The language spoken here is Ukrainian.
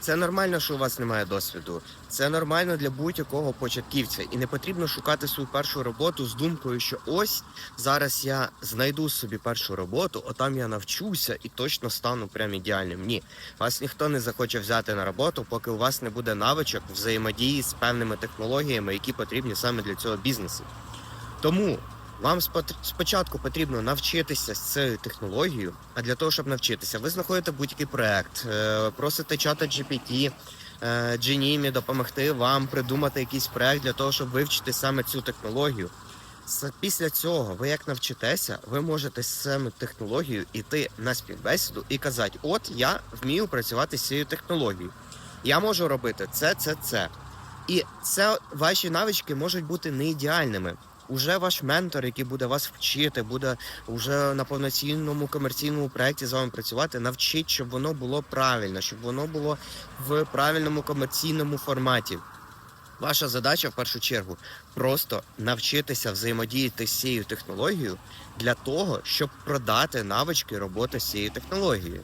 Це нормально, що у вас немає досвіду. Це нормально для будь-якого початківця, і не потрібно шукати свою першу роботу з думкою, що ось зараз я знайду собі першу роботу, отам я навчуся і точно стану прям ідеальним. Ні, вас ніхто не захоче взяти на роботу, поки у вас не буде навичок взаємодії з певними технологіями, які потрібні саме для цього бізнесу. Тому вам спочатку потрібно навчитися з цією технологією. А для того, щоб навчитися, ви знаходите будь-який проект, е, просите чата GPT, е, допомогти вам придумати якийсь проект для того, щоб вивчити саме цю технологію. Після цього, ви як навчитеся, ви можете з саме технологією йти на співбесіду і казати: от я вмію працювати з цією технологією. Я можу робити це, це, це. І це ваші навички можуть бути не ідеальними. Уже ваш ментор, який буде вас вчити, буде вже на повноцінному комерційному проєкті з вами працювати, навчить, щоб воно було правильно, щоб воно було в правильному комерційному форматі. Ваша задача в першу чергу просто навчитися взаємодіяти з цією технологією для того, щоб продати навички роботи з цією технологією.